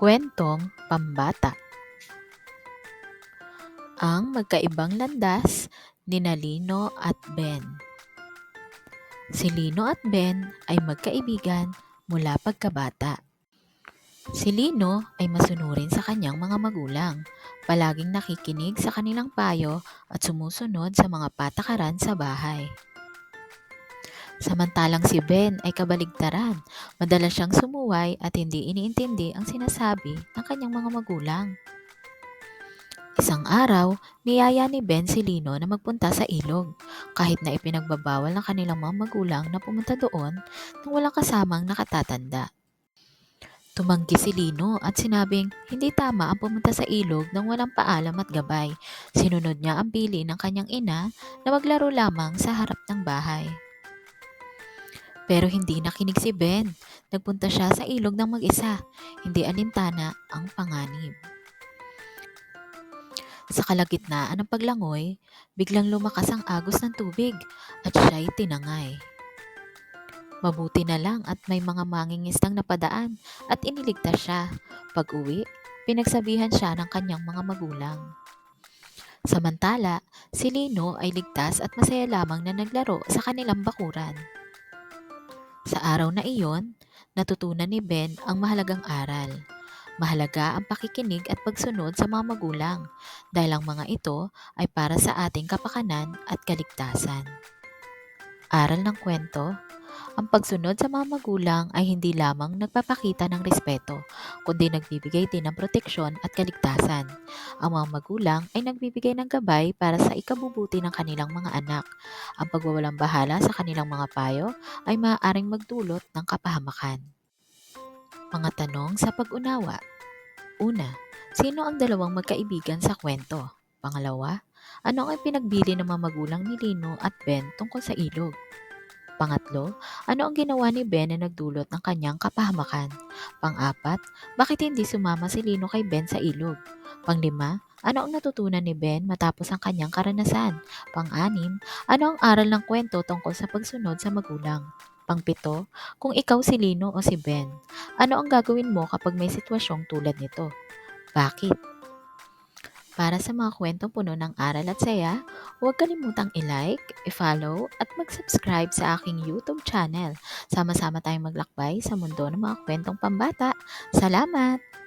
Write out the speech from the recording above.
Kwentong Pambata Ang Magkaibang Landas ni Lino at Ben Si Lino at Ben ay magkaibigan mula pagkabata. Si Lino ay masunurin sa kanyang mga magulang, palaging nakikinig sa kanilang payo at sumusunod sa mga patakaran sa bahay. Samantalang si Ben ay kabaligtaran, madalas siyang sumuway at hindi iniintindi ang sinasabi ng kanyang mga magulang. Isang araw, niyaya ni Ben si Lino na magpunta sa ilog, kahit na ipinagbabawal ng kanilang mga magulang na pumunta doon nang walang kasamang nakatatanda. Tumanggi si Lino at sinabing hindi tama ang pumunta sa ilog nang walang paalam at gabay. Sinunod niya ang pili ng kanyang ina na maglaro lamang sa harap ng bahay. Pero hindi nakinig si Ben. Nagpunta siya sa ilog ng mag-isa. Hindi alintana ang panganib. Sa kalagitnaan ng paglangoy, biglang lumakas ang agos ng tubig at siya'y tinangay. Mabuti na lang at may mga mangingisdang napadaan at iniligtas siya. Pag uwi, pinagsabihan siya ng kanyang mga magulang. Samantala, si Lino ay ligtas at masaya lamang na naglaro sa kanilang bakuran. Sa araw na iyon, natutunan ni Ben ang mahalagang aral. Mahalaga ang pakikinig at pagsunod sa mga magulang dahil ang mga ito ay para sa ating kapakanan at kaligtasan. Aral ng kwento, ang pagsunod sa mga magulang ay hindi lamang nagpapakita ng respeto, kundi nagbibigay din ng proteksyon at kaligtasan. Ang mga magulang ay nagbibigay ng gabay para sa ikabubuti ng kanilang mga anak. Ang pagwawalang bahala sa kanilang mga payo ay maaaring magdulot ng kapahamakan. Mga tanong sa pag-unawa. Una, sino ang dalawang magkaibigan sa kwento? Pangalawa, ano ang pinagbili ng mga magulang ni Lino at Ben tungkol sa ilog? Pangatlo, ano ang ginawa ni Ben na nagdulot ng kanyang kapahamakan? Pang-apat, bakit hindi sumama si Lino kay Ben sa ilog? Panglima, ano ang natutunan ni Ben matapos ang kanyang karanasan? Pang-anim, ano ang aral ng kwento tungkol sa pagsunod sa magulang? Pangpito, kung ikaw si Lino o si Ben, ano ang gagawin mo kapag may sitwasyong tulad nito? Bakit? Para sa mga kwentong puno ng aral at saya, huwag kalimutang i-like, i-follow at mag-subscribe sa aking YouTube channel. Sama-sama tayong maglakbay sa mundo ng mga kwentong pambata. Salamat!